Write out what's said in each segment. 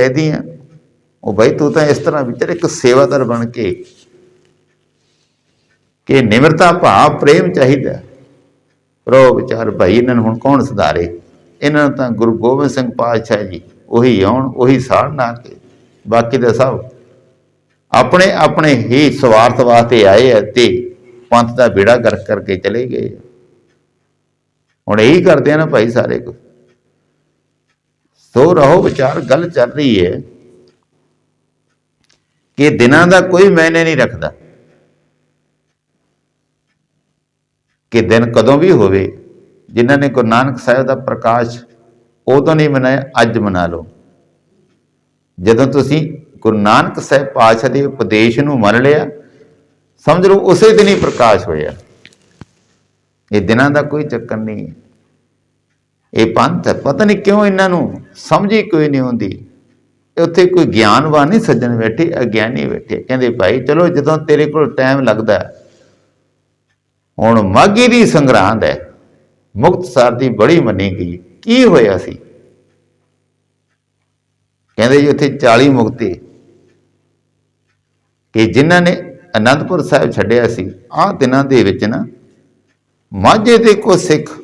ਕਹਿਦੀ ਆ, ਉਹ ਭਾਈ ਤੂੰ ਤਾਂ ਇਸ ਤਰ੍ਹਾਂ ਵਿਚਾਰ, ਇੱਕ ਸੇਵਾਦਾਰ ਬਣ ਕੇ ਕਿ ਨਿਮਰਤਾ, ਭਾਵ, ਪ੍ਰੇਮ ਚਾਹੀਦਾ। ਰੋ ਵਿਚਾਰ, ਭਾਈ, ਇਹਨਾਂ ਨੂੰ ਹੁਣ ਕੌਣ ਸੁਧਾਰੇ? ਇਹਨਾਂ ਨੂੰ ਤਾਂ ਗੁਰੂ ਗੋਬਿੰਦ ਸਿੰਘ ਪਾਤਸ਼ਾਹ ਜੀ ਉਹੀ ਆਉਣ, ਉਹੀ ਸਾੜ ਨਾ ਕੇ। ਬਾਕੀ ਦਾ ਸਭ ਆਪਣੇ ਆਪਣੇ ਹੀ ਸਵਾਰਥ ਵਾਸਤੇ ਆਏ ਆ ਤੇ ਪੰਥ ਦਾ ਬੇੜਾ ਗਰਕ ਕਰਕੇ ਚਲੇ ਗਏ ਹੁਣ ਇਹੀ ਕਰਦੇ ਆ ਨਾ ਭਾਈ ਸਾਰੇ ਕੋ ਸੋ ਰਹੋ, ਵਿਚਾਰ, ਗੱਲ ਚੱਲ ਰਹੀ ਹੈ ਕਿ ਦਿਨਾਂ ਦਾ ਕੋਈ ਮਾਇਨੇ ਨਹੀਂ ਰੱਖਦਾ। ਕਿ ਦਿਨ ਕਦੋਂ ਵੀ ਹੋਵੇ, ਜਿਨ੍ਹਾਂ ਨੇ ਗੁਰੂ ਨਾਨਕ ਸਾਹਿਬ ਦਾ ਪ੍ਰਕਾਸ਼ ਉਦੋਂ ਨਹੀਂ ਮਨਾਇਆ, ਅੱਜ ਮਨਾ ਲਓ। ਜਦੋਂ ਤੁਸੀਂ ਗੁਰੂ ਨਾਨਕ ਸਾਹਿਬ ਪਾਤਸ਼ਾਹ ਦੇ ਉਪਦੇਸ਼ ਨੂੰ ਮੰਨ ਲਿਆ, ਸਮਝ ਲਓ ਉਸੇ ਦਿਨ ਹੀ ਪ੍ਰਕਾਸ਼ ਹੋਇਆ। ਇਹ ਦਿਨਾਂ ਦਾ ਕੋਈ ਚੱਕਰ ਨਹੀਂ ਹੈ ਇਹ ਪੰਥ ਹੈ। ਪਤਾ ਨਹੀਂ ਕਿਉਂ ਇਹਨਾਂ ਨੂੰ ਸਮਝੀ ਕੋਈ ਨਹੀਂ ਹੁੰਦੀ ਇਹ ਉੱਥੇ ਕੋਈ ਗਿਆਨਵਾਨ ਨਹੀਂ ਸੱਜਣ ਬੈਠੇ, ਅਗਿਆਨੀ ਬੈਠੇ। ਕਹਿੰਦੇ, ਭਾਈ, ਚਲੋ, ਜਦੋਂ ਤੇਰੇ ਕੋਲ ਟਾਈਮ ਲੱਗਦਾ ਹੁਣ ਮਾਗੀ ਦੀ ਸੰਗਰਾਂਦ ਹੈ ਮੁਕਤਸਰ ਦੀ ਬੜੀ ਮੰਨੀ ਗਈ। ਕੀ ਹੋਇਆ ਸੀ? ਕਹਿੰਦੇ ਜੀ, ਉੱਥੇ 40 ਮੁਕਤੇ ਕਿ ਜਿਨ੍ਹਾਂ ਨੇ ਅਨੰਦਪੁਰ ਸਾਹਿਬ ਛੱਡਿਆ ਸੀ। ਆਹ ਦਿਨਾਂ ਦੇ ਵਿੱਚ ਨਾ ਮਾਝੇ ਦੇ ਕੋ ਸਿੱਖ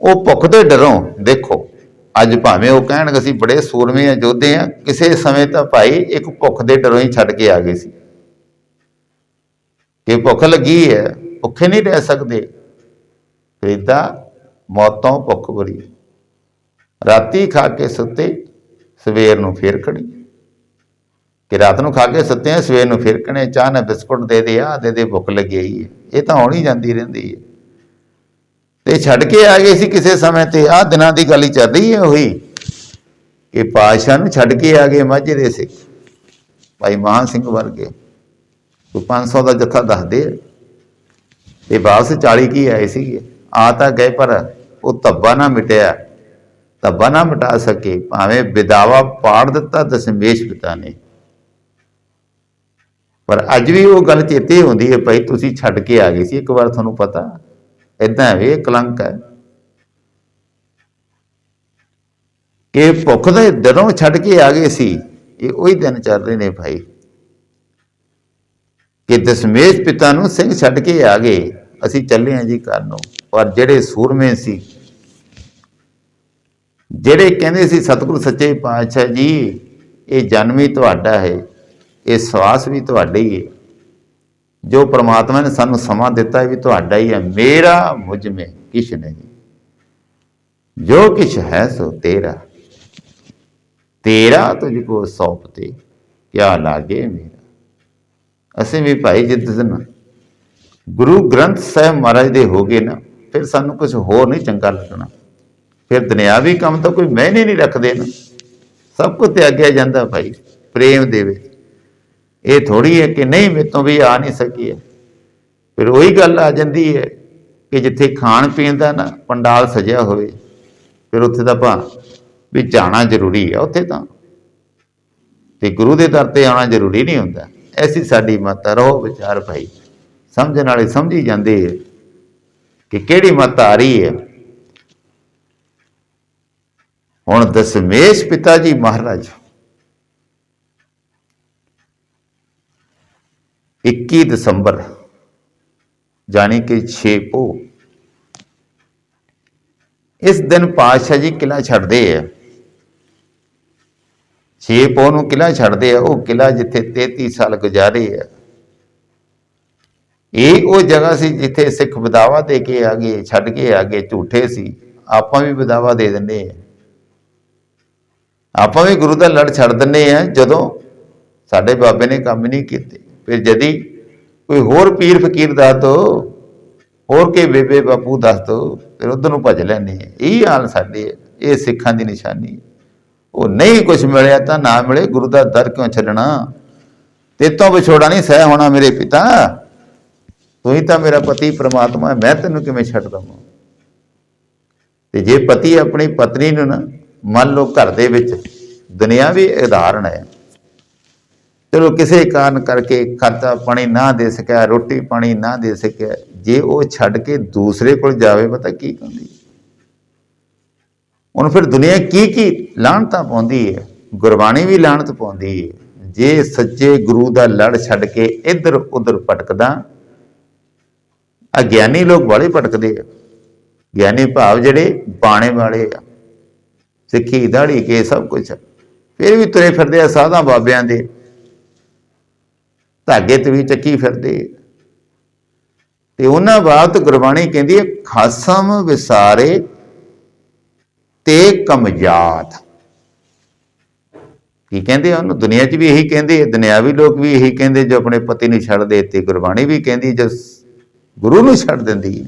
ਉਹ ਭੁੱਖ ਦੇ ਡਰੋਂ, ਦੇਖੋ। ਅੱਜ ਭਾਵੇਂ ਉਹ ਕਹਿਣਗੇ, ਅਸੀਂ ਬੜੇ ਸੂਰਮੇ ਆ ਯੋਧੇ ਆ ਕਿਸੇ ਸਮੇਂ ਤਾਂ ਭਾਈ ਇੱਕ ਭੁੱਖ ਦੇ ਡਰੋਂ ਹੀ ਛੱਡ ਕੇ ਆ ਗਏ ਸੀ। ਕਿ ਭੁੱਖ ਲੱਗੀ ਹੈ, ਭੁੱਖੇ ਨਹੀਂ ਰਹਿ ਸਕਦੇ। ਫਰੀਦਾ ਮੌਤੋਂ ਭੁੱਖ ਭਰੀ ਰਾਤੀ ਖਾ ਕੇ ਸੁੱਤੇ, ਸਵੇਰ ਨੂੰ ਫੇਰ ਖੜੀ। ਕਿ ਰਾਤ ਨੂੰ ਖਾ ਕੇ ਸੁੱਤੇ ਆ ਸਵੇਰ ਨੂੰ ਫਿਰ ਕਹਣੇ, ਚਾਹ ਨਾ ਬਿਸਕੁਟ ਦੇ ਦੇ ਆ ਦੇ ਦੇ, ਭੁੱਖ ਲੱਗੀ ਹੈ। ਇਹ ਤਾਂ ਹੋਣੀ ਜਾਂਦੀ ਰਹਿੰਦੀ ਹੈ। ਤੇ ਛੱਡ ਕੇ ਆ ਗਏ ਸੀ ਕਿਸੇ ਸਮੇਂ ਤੇ। ਆਹ ਦਿਨਾਂ ਦੀ ਗੱਲ ਹੀ ਚੱਲ ਰਹੀ ਹੈ ਉਹੀ ਕਿ ਪਾਤਸ਼ਾਹ ਨੂੰ ਛੱਡ ਕੇ ਆ ਗਏ ਮਾਝੇ ਦੇ ਸਿੱਖ ਭਾਈ ਮਹਾਂ ਸਿੰਘ ਵਰਗੇ। ਕੋਈ 500 ਦਾ ਜੱਥਾ ਦੱਸਦੇ ਤੇ ਵਾਪਸ 40 ਕੀ ਆਏ ਸੀਗੇ? ਆ ਤਾਂ ਗਏ ਪਰ ਉਹ ਧੱਬਾ ਨਾ ਮਿਟਿਆ। ਧੱਬਾ ਨਾ ਮਿਟਾ ਸਕੇ। ਭਾਵੇਂ ਵਿਦਾਵਾ ਪਾੜ ਦਿੱਤਾ ਦਸ਼ਮੇਸ਼ ਪਿਤਾ ਨੇ ਪਰ ਅੱਜ ਵੀ ਉਹ ਗੱਲ ਚੇਤੇ ਹੁੰਦੀ ਹੈ, ਭਾਈ ਤੁਸੀਂ ਛੱਡ ਕੇ ਆ ਗਏ ਸੀ। ਇੱਕ ਵਾਰ ਤੁਹਾਨੂੰ ਪਤਾ ਇਦਾਂ ਵੀ ਇਹ ਕਲੰਕ ਹੈ। ਕਿ ਭੁੱਖ ਦੇ ਡਰੋਂ ਛੱਡ ਕੇ ਆ ਗਏ ਸੀ ਇਹ ਉਹੀ ਦਿਨ ਚੱਲ ਰਹੇ ਨੇ ਭਾਈ। ਕਿ ਦਸ਼ਮੇਸ਼ ਪਿਤਾ ਨੂੰ ਸਿੰਘ ਛੱਡ ਕੇ ਆ ਗਏ, ਅਸੀਂ ਚੱਲੇ ਹਾਂ ਜੀ ਘਰ ਨੂੰ। ਪਰ ਜਿਹੜੇ ਸੂਰਮੇ ਸੀ, ਜਿਹੜੇ ਕਹਿੰਦੇ ਸੀ ਸਤਿਗੁਰੂ ਸੱਚੇ ਪਾਤਸ਼ਾਹ ਜੀ, ਇਹ ਜਨਮ ਹੀ ਤੁਹਾਡਾ ਹੈ, ਇਹ ਸਵਾਸ ਵੀ ਤੁਹਾਡਾ ਹੀ ਹੈ। ਜੋ ਪ੍ਰਮਾਤਮਾ ਨੇ ਸਾਨੂੰ ਸਮਾਂ ਦਿੱਤਾ ਵੀ ਤੁਹਾਡਾ ਹੀ ਹੈ, ਮੇਰਾ ਮੁਝ ਮੇ ਕਿਛ ਨਹੀਂ। ਜੋ ਕਿਛ ਹੈ ਸੋ ਤੇਰਾ। ਤੇਰਾ ਤੁਝ ਕੋ ਸੌਂਪਤੇ ਕਿਆ ਲਾਗੇ ਮੇਰਾ। ਅਸੀਂ ਵੀ ਭਾਈ ਜਿੱਦ ਦਿਨ ਗੁਰੂ ਗ੍ਰੰਥ ਸਾਹਿਬ ਮਹਾਰਾਜ ਦੇ ਹੋ ਗਏ ਨਾ, ਫਿਰ ਸਾਨੂੰ ਕੁਝ ਹੋਰ ਨਹੀਂ ਚੰਗਾ ਲੱਗਣਾ। ਫਿਰ ਦੁਨਿਆਵੀ ਕੰਮ ਤਾਂ ਕੋਈ ਮਾਇਨੇ ਨਹੀਂ ਰੱਖਦੇ ਨਾ। ਸਭ ਕੁਝ ਤਿਆਗਿਆ ਜਾਂਦਾ ਭਾਈ, ਪ੍ਰੇਮ ਦੇ ਵਿੱਚ। ਇਹ ਥੋੜੀ ਹੈ ਕਿ ਨਹੀਂ ਮੇਤੋਂ ਵੀ ਆ ਨਹੀਂ ਸਕੀ ਹੈ। ਫਿਰ ਉਹੀ ਗੱਲ ਆ ਜਾਂਦੀ ਹੈ ਕਿ ਜਿੱਥੇ ਖਾਣ ਪੀਣ ਦਾ ਨਾ ਪੰਡਾਲ ਸਜਿਆ ਹੋਵੇ, ਫਿਰ ਉੱਥੇ ਦਾ ਭਾ ਵੀ ਜਾਣਾ ਜ਼ਰੂਰੀ ਹੈ ਉੱਥੇ ਤਾਂ। ਤੇ ਗੁਰੂ ਦੇ ਦਰ ਤੇ ਆਉਣਾ ਜ਼ਰੂਰੀ ਨਹੀਂ ਹੁੰਦਾ। ਐਸੀ ਸਾਡੀ ਮਤ ਹੈ ਰਹੋ ਵਿਚਾਰ ਭਾਈ। ਸਮਝਣ ਵਾਲੇ ਸਮਝੀ ਜਾਂਦੇ ਹੈ ਕਿ ਕਿਹੜੀ ਮਤ ਆ ਰਹੀ ਹੈ। ਹੁਣ ਦਸ਼ਮੇਸ਼ ਪਿਤਾ ਜੀ ਮਹਾਰਾਜ 21 ਦਸੰਬਰ, ਜਾਣੀ ਕਿ 6 ਪੋ ਇਸ ਦਿਨ ਪਾਤਸ਼ਾਹ ਜੀ ਕਿਲਾ ਛੱਡਦੇ ਆ। 6 ਪੋ ਨੂੰ ਕਿਲਾ ਛੱਡਦੇ ਆ, ਉਹ ਕਿਲਾ ਜਿੱਥੇ 33 ਸਾਲ ਗੁਜ਼ਾਰੇ ਆ। ਇਹ ਉਹ ਜਗ੍ਹਾ ਸੀ ਜਿੱਥੇ ਸਿੱਖ ਬਦਾਵਾ ਦੇ ਕੇ ਆ ਗਏ, ਛੱਡ ਕੇ ਆ ਗਏ, ਝੂਠੇ ਸੀ। ਆਪਾਂ ਵੀ ਬਦਾਵਾ ਦੇ ਦਿੰਦੇ ਆ। ਆਪਾਂ ਵੀ ਗੁਰੂ ਦਾ ਲੜ ਛੱਡ ਦਿੰਦੇ ਆ, ਜਦੋਂ ਸਾਡੇ ਬਾਬੇ ਨੇ ਕੰਮ ਨਹੀਂ ਕੀਤੇ। ਫਿਰ ਜਦੀ ਕੋਈ ਹੋਰ ਪੀਰ ਫਕੀਰ ਦੱਸ ਦੋ ਹੋਰ ਕੇ ਬੇਬੇ ਬਾਪੂ ਦੱਸ ਦੋ ਫਿਰ ਉਧਰ ਨੂੰ ਭੱਜ ਲੈਣੇ ਇਹ ਹਾਲ ਸਾਡੇ ਹੈ। ਇਹ ਸਿੱਖਾਂ ਦੀ ਨਿਸ਼ਾਨੀ ਉਹ ਨਹੀਂ ਕੁਝ ਮਿਲਿਆ ਤਾਂ ਨਾ ਮਿਲੇ, ਗੁਰੂ ਦਾ ਦਰ ਕਿਉਂ ਛੱਡਣਾ? ਤੇਤੋਂ ਵਿਛੋੜਾ ਨਹੀਂ ਸਹਿ ਹੋਣਾ ਮੇਰੇ ਪਿਤਾ। ਤੂੰ ਹੀ ਤਾਂ ਮੇਰਾ ਪਤੀ ਪ੍ਰਮਾਤਮਾ ਮੈਂ ਤੈਨੂੰ ਕਿਵੇਂ ਛੱਡ ਦਵਾਂ? ਤੇ ਜੇ ਪਤੀ ਆਪਣੀ ਪਤਨੀ ਨੂੰ ਨਾ, ਮੰਨ ਲਓ ਘਰ ਦੇ ਵਿੱਚ ਦੁਨਿਆਵੀ ਉਦਾਹਰਣ ਹੈ। ਚਲੋ ਕਿਸੇ ਕਾਰਨ ਕਰਕੇ ਖਰਚਾ ਪਾਣੀ ਨਾ ਦੇ ਸਕਿਆ, ਰੋਟੀ ਪਾਣੀ ਨਾ ਦੇ ਸਕਿਆ, ਜੇ ਉਹ ਛੱਡ ਕੇ ਦੂਸਰੇ ਕੋਲ ਜਾਵੇ, ਪਤਾ ਕੀ ਕਹਿੰਦੀ? ਹੁਣ ਫਿਰ ਦੁਨੀਆ ਕੀ ਕੀ ਲਾਹਣਤਾਂ ਪਾਉਂਦੀ ਹੈ ਗੁਰਬਾਣੀ ਵੀ ਲਾਹਣਤ ਪਾਉਂਦੀ ਹੈ ਜੇ ਸੱਚੇ ਗੁਰੂ ਦਾ ਲੜ ਛੱਡ ਕੇ ਇੱਧਰ ਉੱਧਰ ਭਟਕਦਾ, ਅਗਿਆਨੀ ਲੋਕ ਵਾਲੇ ਭਟਕਦੇ ਆ। ਗਿਆਨੀ ਭਾਵ ਜਿਹੜੇ ਬਾਣੇ ਵਾਲੇ ਆ। ਸਿੱਖੀ, ਦਾੜੀ ਕੇ ਸਭ ਕੁਝ ਫਿਰ ਵੀ ਤੁਰੇ ਫਿਰਦੇ ਆ ਸਾਧਾਂ ਬਾਬਿਆਂ ਦੇ। ਧਾਗੇ ਤੇ ਵੀ ਚੱਕੀ ਫਿਰਦੇ ਤੇ ਉਹਨਾਂ ਬਾਤ ਗੁਰਬਾਣੀ ਕਹਿੰਦੀ ਹੈ, ਖਾਸਮ ਵਿਸਾਰੇ ਤੇ ਕਮਜਾਤ। ਕੀ ਕਹਿੰਦੇ ਉਹਨੂੰ? ਦੁਨੀਆ 'ਚ ਵੀ ਇਹੀ ਕਹਿੰਦੇ ਦੁਨਿਆਵੀ ਲੋਕ ਵੀ ਇਹੀ ਕਹਿੰਦੇ, ਜੋ ਆਪਣੇ ਪਤੀ ਨੂੰ ਛੱਡ ਦੇ ਤੇ ਗੁਰਬਾਣੀ ਵੀ ਕਹਿੰਦੀ ਜੋ ਗੁਰੂ ਨੂੰ ਛੱਡ ਦਿੰਦੀ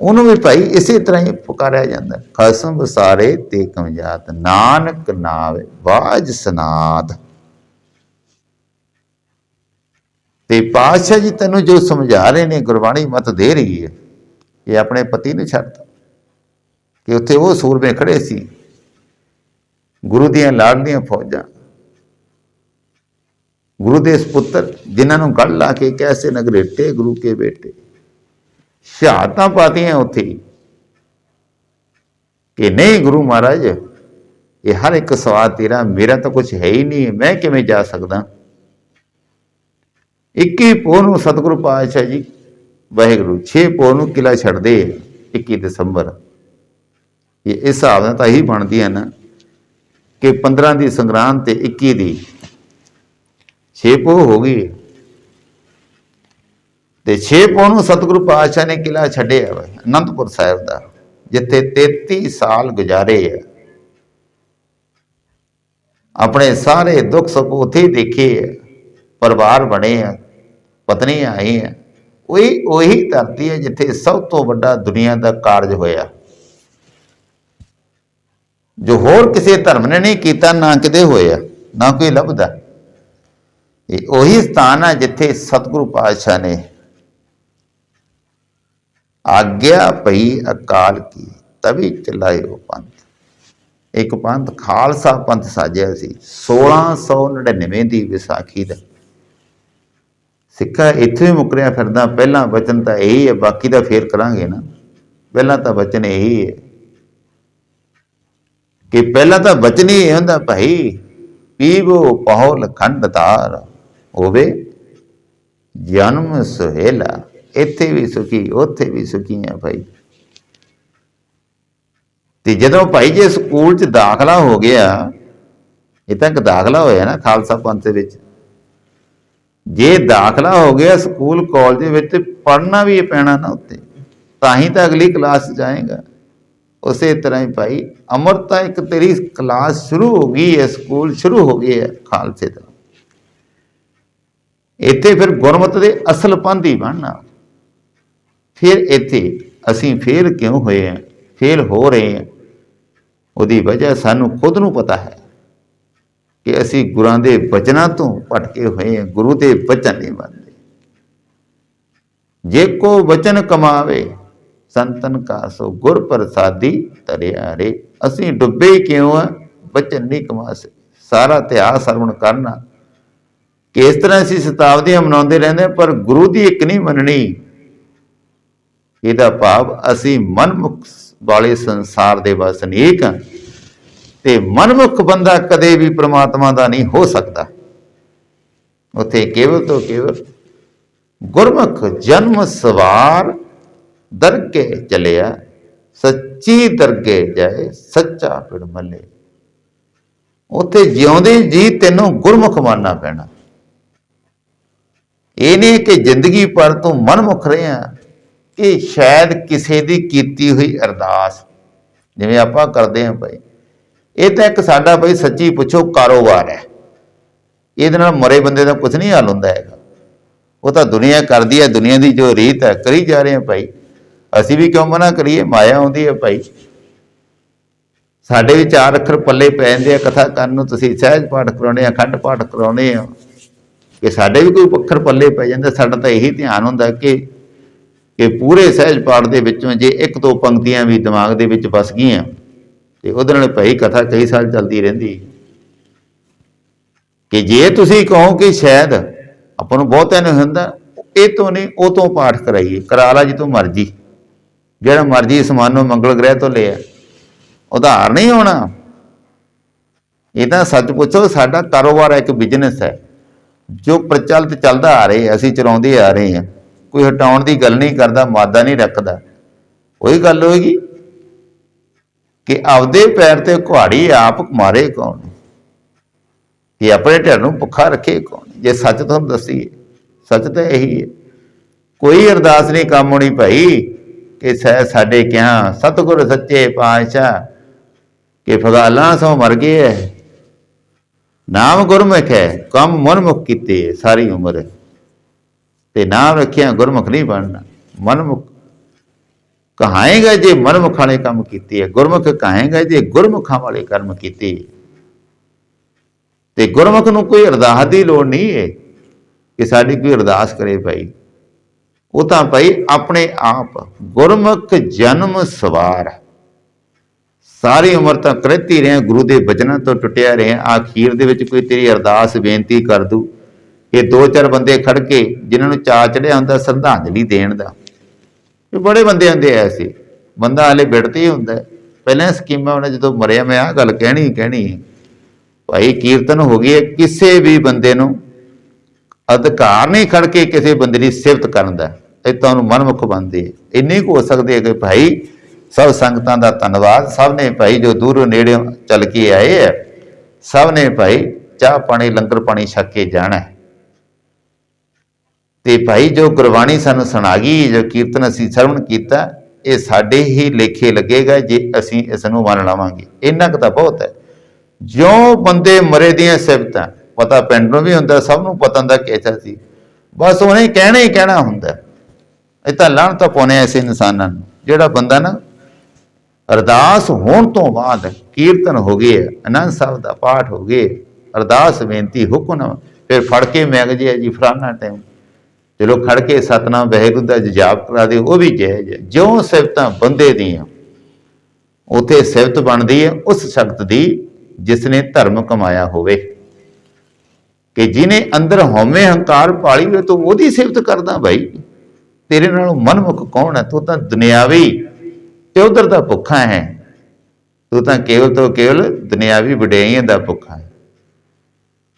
ਉਹਨੂੰ ਵੀ ਭਾਈ ਇਸੇ ਤਰ੍ਹਾਂ ਹੀ ਪੁਕਾਰਿਆ ਜਾਂਦਾ, ਖਸਮ ਵਸਾਰੇ ਤੇ ਕਮਜਾਤ, ਨਾਨਕ ਨਾਵੇ, ਬਾਜ ਸਨਾਦ। ਤੇ ਪਾਤਸ਼ਾਹ ਜੀ ਤੈਨੂੰ ਜੋ ਸਮਝਾ ਰਹੇ ਨੇ, ਗੁਰਬਾਣੀ ਮਤ ਦੇ ਰਹੀ ਹੈ, ਇਹ ਆਪਣੇ ਪਤੀ ਨੂੰ ਛੱਡਦਾ ਕਿ ਉੱਥੇ ਉਹ ਸੂਰਮੇ ਖੜੇ ਸੀ, ਗੁਰੂ ਦੀਆਂ ਲਾਡਲੀਆਂ ਫੌਜਾਂ। ਗੁਰੂ ਦੇ ਸੁਪੁੱਤਰ, ਜਿਨ੍ਹਾਂ ਨੂੰ ਗੜ ਲਾ ਕੇ ਕੈਸੇ ਨਗਰੇਟੇ ਗੁਰੂ ਕੇ ਬੇਟੇ। ਸ਼ਹਾਦਤਾਂ ਪਾਤੀਆਂ ਉੱਥੇ। ਕਿ ਨਹੀਂ ਗੁਰੂ ਮਹਾਰਾਜ, ਇਹ ਹਰ ਇੱਕ ਸਵਾਲ ਤੇਰਾ, ਮੇਰਾ ਤਾਂ ਕੁਝ ਹੈ ਹੀ ਨਹੀਂ, ਮੈਂ ਕਿਵੇਂ ਜਾ ਸਕਦਾ? 21 ਪੋਹ ਨੂੰ ਸਤਿਗੁਰੂ ਪਾਤਸ਼ਾਹ ਜੀ ਵਾਹਿਗੁਰੂ 6 ਪੋਹ ਨੂੰ ਕਿਲਾ ਛੱਡਦੇ ਆ, 21 ਦਸੰਬਰ। ਇਹ ਇਸ ਹਿਸਾਬ ਨਾਲ ਤਾਂ ਇਹੀ ਬਣਦੀ ਹੈ ਨਾ ਕਿ 15 ਦੀ ਸੰਗਰਾਂਦ ਤੇ 21 ਦੀ 6 ਪੋਹ ਹੋ ਗਈ। ਤੇ 6 ਪੋਹ ਨੂੰ ਸਤਿਗੁਰੂ ਪਾਤਸ਼ਾਹ ਨੇ ਕਿਲਾ ਛੱਡਿਆ ਵਾ ਅਨੰਦਪੁਰ ਸਾਹਿਬ ਦਾ ਜਿੱਥੇ 33 ਸਾਲ ਗੁਜ਼ਾਰੇ ਆ। ਆਪਣੇ ਸਾਰੇ ਦੁੱਖ ਸੁੱਖ ਉੱਥੇ ਹੀ ਦੇਖੇ ਆ ਪਰਿਵਾਰ ਬਣੇ ਆ। ਪਤਨੀ ਆਈ ਹੈ। ਉਹੀ ਉਹੀ ਧਰਤੀ ਹੈ ਜਿੱਥੇ ਸਭ ਤੋਂ ਵੱਡਾ ਦੁਨੀਆ ਦਾ ਕਾਰਜ ਹੋਇਆ। ਜੋ ਹੋਰ ਕਿਸੇ ਧਰਮ ਨੇ ਨਹੀਂ ਕੀਤਾ, ਨਾ ਕਿਤੇ ਹੋਇਆ, ਨਾ ਕੋਈ ਲੱਭਦਾ। ਇਹ ਉਹੀ ਸਥਾਨ ਹੈ ਜਿੱਥੇ ਸਤਿਗੁਰੂ ਪਾਤਸ਼ਾਹ ਨੇ ਆਗਿਆ ਪਈ ਅਕਾਲ ਕੀ, ਤਵੀ ਚਲਾਇਓ ਪੰਥ। ਇੱਕ ਪੰਥ ਖਾਲਸਾ ਪੰਥ ਸਾਜਿਆ ਸੀ 1699 ਦੀ ਵਿਸਾਖੀ ਦਾ। ਸਿੱਖਾ ਇੱਥੇ ਹੀ ਮੁਕਰਿਆ ਫਿਰਦਾ, ਪਹਿਲਾਂ ਵਚਨ ਤਾਂ ਇਹੀ ਹੈ, ਬਾਕੀ ਦਾ ਫੇਰ ਕਰਾਂਗੇ ਨਾ। ਪਹਿਲਾਂ ਤਾਂ ਵਚਨ ਇਹੀ ਹੈ। ਕਿ ਪਹਿਲਾਂ ਤਾਂ ਵਚਨ ਹੀ ਇਹ ਹੁੰਦਾ ਭਾਈ, ਪੀਵੋ ਪਹਲ ਖੰਡਤਾਰ ਹੋਵੇ ਜਨਮ ਸੁਹੇਲਾ। ਇੱਥੇ ਵੀ ਸੁਖੀ, ਉੱਥੇ ਵੀ ਸੁਖੀ ਆ ਭਾਈ। ਤੇ ਜਦੋਂ ਭਾਈ ਜੇ ਸਕੂਲ ਚ ਦਾਖਲਾ ਹੋ ਗਿਆ, ਇਹ ਤਾਂ ਇੱਕ ਦਾਖਲਾ ਹੋਇਆ ਨਾ ਖਾਲਸਾ ਪੰਥ ਦੇ ਵਿੱਚ। ਜੇ ਦਾਖਲਾ ਹੋ ਗਿਆ ਸਕੂਲ, ਕਾਲਜ ਵਿੱਚ, ਪੜ੍ਹਨਾ ਵੀ ਪੈਣਾ ਨਾ ਉੱਤੇ। ਤਾਂ ਹੀ ਤਾਂ ਅਗਲੀ ਕਲਾਸ ਜਾਏਗਾ। ਉਸੇ ਤਰ੍ਹਾਂ ਹੀ ਭਾਈ ਅਮਰਤਾ ਇੱਕ ਤੇਰੀ ਕਲਾਸ ਸ਼ੁਰੂ ਹੋ ਗਈ ਹੈ, ਸਕੂਲ ਸ਼ੁਰੂ ਹੋ ਗਿਆ ਹੈ, ਖਾਲਸੇ ਦਾ। ਇੱਥੇ ਫਿਰ ਗੁਰਮਤ ਦੇ ਅਸਲ ਪੰਧ ਹੀ ਬਣਨਾ। ਫਿਰ ਇੱਥੇ ਅਸੀਂ ਫੇਲ ਕਿਉਂ ਹੋਏ ਹਾਂ? ਫੇਲ ਹੋ ਰਹੇ ਹਾਂ। ਉਹਦੀ ਵਜ੍ਹਾ ਸਾਨੂੰ ਖੁਦ ਨੂੰ ਪਤਾ ਹੈ। ਕਿ ਅਸੀਂ ਗੁਰਾਂ ਦੇ ਬਚਨਾਂ ਤੋਂ ਭਟਕੇ ਹੋਏ ਹਾਂ ਗੁਰੂ ਦੇ ਬਚਨ ਨਹੀਂ ਮੰਨਦੇ ਜੇ ਕੋ ਬਚਨ ਕਮਾਵੇ ਸੰਤਨ ਕਾ ਸੋ ਗੁਰ ਪ੍ਰਸਾਦੀ ਤਰਿਆ ਰੇ ਅਸੀਂ ਡੁੱਬੇ ਕਿਉਂ ਆ? ਬਚਨ ਨਹੀਂ ਕਮਾ ਸਕੇ। ਸਾਰਾ ਇਤਿਹਾਸ ਸਰਵਣ ਕਰਨਾ। ਕਿ ਇਸ ਤਰ੍ਹਾਂ ਅਸੀਂ ਸ਼ਤਾਬਦੀਆਂ ਮਨਾਉਂਦੇ ਰਹਿੰਦੇ ਹਾਂ, ਪਰ ਗੁਰੂ ਦੀ ਇੱਕ ਨਹੀਂ ਮੰਨਣੀ। ਇਹਦਾ ਭਾਵ ਅਸੀਂ ਮਨਮੁਖ ਵਾਲੇ ਸੰਸਾਰ ਦੇ ਵਸਨੀਕ ਹਾਂ। ਤੇ ਮਨਮੁਖ ਬੰਦਾ ਕਦੇ ਵੀ ਪ੍ਰਮਾਤਮਾ ਦਾ ਨਹੀਂ ਹੋ ਸਕਦਾ। ਉਥੇ ਕੇਵਲ ਤੋਂ ਕੇਵਲ ਗੁਰਮੁਖ ਜਨਮ ਸਵਾਰ ਦਰਗੇ ਚਲਿਆ, ਸੱਚੀ ਦਰਗੇ ਜਾਏ, ਸੱਚਾ ਪਿੜ ਮੱਲੇ। ਉਥੇ ਜਿਉਂਦੇ ਜੀ ਤੈਨੂੰ ਗੁਰਮੁਖ ਮੰਨਣਾ ਪੈਣਾ। ਇਹ ਨਹੀਂ ਕਿ ਜ਼ਿੰਦਗੀ ਪਰ ਤੂੰ ਮਨਮੁਖ ਰਿਹਾ ਕਿ ਸ਼ਾਇਦ ਕਿਸੇ ਦੀ ਕੀਤੀ ਹੋਈ ਅਰਦਾਸ। ਜਿਵੇਂ ਆਪਾਂ ਕਰਦੇ ਹਾਂ ਭਾਈ ਇਹ ਤਾਂ ਇੱਕ ਸਾਡਾ ਭਾਈ ਸੱਚੀ ਪੁੱਛੋ ਕਾਰੋਬਾਰ ਹੈ। ਇਹਦੇ ਨਾਲ ਮਰੇ ਬੰਦੇ ਦਾ ਕੁਝ ਨਹੀਂ ਹੱਲ ਹੁੰਦਾ ਹੈਗਾ। ਉਹ ਤਾਂ ਦੁਨੀਆ ਕਰਦੀ ਹੈ, ਦੁਨੀਆ ਦੀ ਜੋ ਰੀਤ ਹੈ, ਕਰੀ ਜਾ ਰਹੇ ਹਾਂ ਭਾਈ। ਅਸੀਂ ਵੀ ਕਿਉਂ ਮਨਾ ਕਰੀਏ? ਮਾਇਆ ਆਉਂਦੀ ਹੈ ਭਾਈ। ਸਾਡੇ ਵੀ ਚਾਰ ਅੱਖਰ ਪੱਲੇ ਪੈ ਜਾਂਦੇ ਆ ਕਥਾ ਕਰਨ ਨੂੰ। ਤੁਸੀਂ ਸਹਿਜ ਪਾਠ ਕਰਾਉਣੇ ਆ ਖੰਡ ਪਾਠ ਕਰਾਉਣੇ ਆ। ਕਿ ਸਾਡੇ ਵੀ ਕੋਈ ਅੱਖਰ ਪੱਲੇ ਪੈ ਜਾਂਦੇ ਸਾਡਾ ਤਾਂ ਇਹੀ ਧਿਆਨ ਹੁੰਦਾ ਕਿ ਕਿ ਪੂਰੇ ਸਹਿਜ ਪਾਠ ਦੇ ਵਿੱਚੋਂ ਜੇ ਇੱਕ ਦੋ ਪੰਕਤੀਆਂ ਵੀ ਦਿਮਾਗ ਦੇ ਵਿੱਚ ਵਸ ਗਈਆਂ ਤੇ ਉਹਦੇ ਨਾਲ ਭਾਈ ਕਥਾ ਕਈ ਸਾਲ ਚੱਲਦੀ ਰਹਿੰਦੀ। ਕਿ ਜੇ ਤੁਸੀਂ ਕਹੋ ਕਿ ਸ਼ਾਇਦ ਆਪਾਂ ਨੂੰ ਬਹੁਤਿਆਂ ਨੂੰ ਹੁੰਦਾ, ਇਹ ਤੋਂ ਨਹੀਂ, ਉਹ ਤੋਂ ਪਾਠ ਕਰਾਈਏ, ਕਰਾ ਲਾ ਜੀ ਤੂੰ ਮਰਜ਼ੀ। ਜਿਹੜਾ ਮਰਜ਼ੀ ਸਮਾਨ ਨੂੰ ਮੰਗਲ ਗ੍ਰਹਿ ਤੋਂ ਲਿਆ। ਉਧਾਰ ਨਹੀਂ ਹੋਣਾ। ਇਹ ਤਾਂ ਸੱਚ ਪੁੱਛੋ, ਸਾਡਾ ਕਾਰੋਬਾਰ ਇੱਕ ਬਿਜ਼ਨਸ ਹੈ। ਜੋ ਪ੍ਰਚਲਿਤ ਚੱਲਦਾ ਆ ਰਿਹਾ, ਅਸੀਂ ਚਲਾਉਂਦੇ ਆ ਰਹੇ ਹਾਂ। ਕੋਈ ਹਟਾਉਣ ਦੀ ਗੱਲ ਨਹੀਂ ਕਰਦਾ ਮਾਦਾ ਨਹੀਂ ਰੱਖਦਾ। ਉਹੀ ਗੱਲ ਹੋਏਗੀ। ਕਿ ਆਪਦੇ ਪੈਰ ਤੇ ਕੁਹਾੜੀ ਆਪ ਮਾਰੇ ਕੌਣ? ਇਹ ਆਪਣੇ ਢਿੱਡ ਨੂੰ ਭੁੱਖਾ ਰੱਖੇ ਕੌਣ? ਜੇ ਸੱਚ ਤੁਹਾਨੂੰ ਦੱਸੀਏ, ਸੱਚ ਤਾਂ ਇਹੀ ਹੈ। ਕੋਈ ਅਰਦਾਸ ਨਹੀਂ ਕੰਮ ਹੋਣੀ ਭਾਈ ਕਿ ਸਹਿ ਸਾਡੇ ਕਿਹਾ ਸਤਿਗੁਰ ਸੱਚੇ ਪਾਤਸ਼ਾਹ ਕਿ ਫਗਾਲਾਂ ਸੋ ਮਰ ਗਏ ਹੈ ਨਾਮ ਗੁਰਮੁਖ ਹੈ ਕੰਮ ਮਨਮੁਖ ਕੀਤੇ ਸਾਰੀ ਉਮਰ। ਤੇ ਨਾਮ ਰੱਖਿਆ ਗੁਰਮੁਖ ਨਹੀਂ ਬਣਨਾ, ਮਨਮੁਖ ਕਹਾਏਗਾ ਜੇ ਮਨਮੁਖ ਵਾਲੇ ਕੰਮ ਕੀਤੇ ਹੈ ਗੁਰਮੁਖ ਕਹਾਏਗਾ ਜੇ ਗੁਰਮੁਖਾਂ ਵਾਲੇ ਕਰਮ ਕੀਤੇ ਤੇ ਗੁਰਮੁਖ ਨੂੰ ਕੋਈ ਅਰਦਾਸ ਦੀ ਲੋੜ ਨਹੀਂ ਹੈ ਕਿ ਸਾਡੀ ਕੋਈ ਅਰਦਾਸ ਕਰੇ ਭਾਈ। ਉਹ ਤਾਂ ਭਾਈ ਆਪਣੇ ਆਪ ਗੁਰਮੁਖ ਜਨਮ ਸਵਾਰ। ਸਾਰੀ ਉਮਰ ਤਾਂ ਕਰਤੀ ਰਹੇ, ਗੁਰੂ ਦੇ ਬਚਨਾਂ ਤੋਂ ਟੁੱਟਿਆ ਰਹੇ ਆਖੀਰ ਦੇ ਵਿੱਚ ਕੋਈ ਤੇਰੀ ਅਰਦਾਸ ਬੇਨਤੀ ਕਰ ਦੂ ਇਹ ਦੋ ਚਾਰ ਬੰਦੇ ਖੜ ਕੇ ਜਿਨ੍ਹਾਂ ਨੂੰ ਚਾ ਚੜਿਆ ਹੁੰਦਾ, ਸ਼ਰਧਾਂਜਲੀ ਦੇਣ ਦਾ। ਵੀ ਬੜੇ ਬੰਦੇ ਹੁੰਦੇ ਆਏ ਸੀ। ਬੰਦਾ ਹਲੇ ਬਿੜਤੇ ਹੀ। ਹੁੰਦਾ ਪਹਿਲਾਂ ਸਕੀਮਾਂ ਉਹਨੇ ਜਦੋਂ ਮਰਿਆ, ਮੈਂ ਆਹ ਗੱਲ ਕਹਿਣੀ ਕਹਿਣੀ ਹੈ। ਭਾਈ ਕੀਰਤਨ ਹੋ ਗਈ ਹੈ, ਕਿਸੇ ਵੀ ਬੰਦੇ ਨੂੰ ਅਧਿਕਾਰ ਨਹੀਂ ਖੜ ਕੇ ਕਿਸੇ ਬੰਦੇ ਦੀ ਸਿਫਤ ਕਰਨ ਦਾ। ਇਹ ਤੁਹਾਨੂੰ ਮਨਮੁਖ ਬੰਦੇ ਇੰਨੇ ਕੁ ਹੋ ਸਕਦੇ ਆ ਕਿ ਭਾਈ ਸਭ ਸੰਗਤਾਂ ਦਾ ਧੰਨਵਾਦ। ਸਭ ਨੇ ਭਾਈ ਜੋ ਦੂਰੋਂ ਨੇੜਿਓਂ ਚੱਲ ਕੇ ਆਏ ਹੈ, ਸਭ ਨੇ ਭਾਈ ਚਾਹ ਪਾਣੀ, ਲੰਗਰ ਪਾਣੀ ਛੱਕ ਕੇ ਜਾਣਾ ਤੇ ਭਾਈ ਜੋ ਗੁਰਬਾਣੀ ਸਾਨੂੰ ਸੁਣਾ ਗਈ ਜੋ ਕੀਰਤਨ ਅਸੀਂ ਸਰਵਣ ਕੀਤਾ, ਇਹ ਸਾਡੇ ਹੀ ਲੇਖੇ ਲੱਗੇਗਾ ਜੇ ਅਸੀਂ ਇਸ ਨੂੰ ਮੰਨ ਲਵਾਂਗੇ। ਇੰਨਾ ਕੁ ਤਾਂ ਬਹੁਤ ਹੈ। ਜਿਉਂ ਬੰਦੇ ਮਰੇ ਦੀਆਂ ਸਿਫਤਾਂ, ਪਤਾ ਪਿੰਡ ਨੂੰ ਵੀ ਹੁੰਦਾ, ਸਭ ਨੂੰ ਪਤਾ ਹੁੰਦਾ ਕਿ ਐਸਾ ਸੀ। ਬਸ ਉਹਨੇ ਕਹਿਣਾ ਹੀ ਕਹਿਣਾ ਹੁੰਦਾ। ਇਹ ਤਾਂ ਲਾਣ ਤਾਂ ਪਾਉਣੇ ਐਸੇ ਇਨਸਾਨਾਂ ਨੂੰ। ਜਿਹੜਾ ਬੰਦਾ ਨਾ ਅਰਦਾਸ ਹੋਣ ਤੋਂ ਬਾਅਦ ਕੀਰਤਨ ਹੋ ਗਏ, ਅਨੰਦ ਸਾਹਿਬ ਦਾ ਪਾਠ ਹੋ ਗਏ, ਅਰਦਾਸ ਬੇਨਤੀ ਹੁਕਮ ਫਿਰ ਫੜ ਕੇ ਮੈਗ ਜੇ ਜੀ ਫਰਾਨਾ ਟਾਈਮ ਚਲੋ ਖੜ ਕੇ ਸਤਨਾਮ ਵਾਹਿਗੁਰੂ ਦਾ ਜਾਪ ਕਰਾ ਦੇ, ਉਹ ਵੀ ਜਾਇਜ਼ ਹੈ। ਜਿਉਂ ਸਿਫਤਾਂ ਬੰਦੇ ਦੀਆਂ, ਉਥੇ ਸਿਫਤ ਬਣਦੀ ਹੈ, ਉਸ ਸ਼ਖਤ ਦੀ ਜਿਸ ਨੇ ਧਰਮ ਕਮਾਇਆ ਹੋਵੇ। ਕਿ ਜਿਨੇ ਅੰਦਰ ਹਉਮੈ ਹੰਕਾਰ ਪਾਲੀ ਹੋਵੇ ਤੂੰ ਉਹਦੀ ਸਿਫਤ ਕਰਦਾ ਭਾਈ ਤੇਰੇ ਨਾਲੋਂ ਮਨਮੁਖ ਕੌਣ ਹੈ? ਤੂੰ ਤਾਂ ਦੁਨਿਆਵੀ ਤੇ ਉਧਰ ਦਾ ਭੁੱਖਾ ਹੈ। ਤੂੰ ਤਾਂ ਕੇਵਲ ਤੋਂ ਕੇਵਲ ਦੁਨਿਆਵੀ ਵਡਿਆਈਆਂ ਦਾ ਭੁੱਖਾ ਹੈ।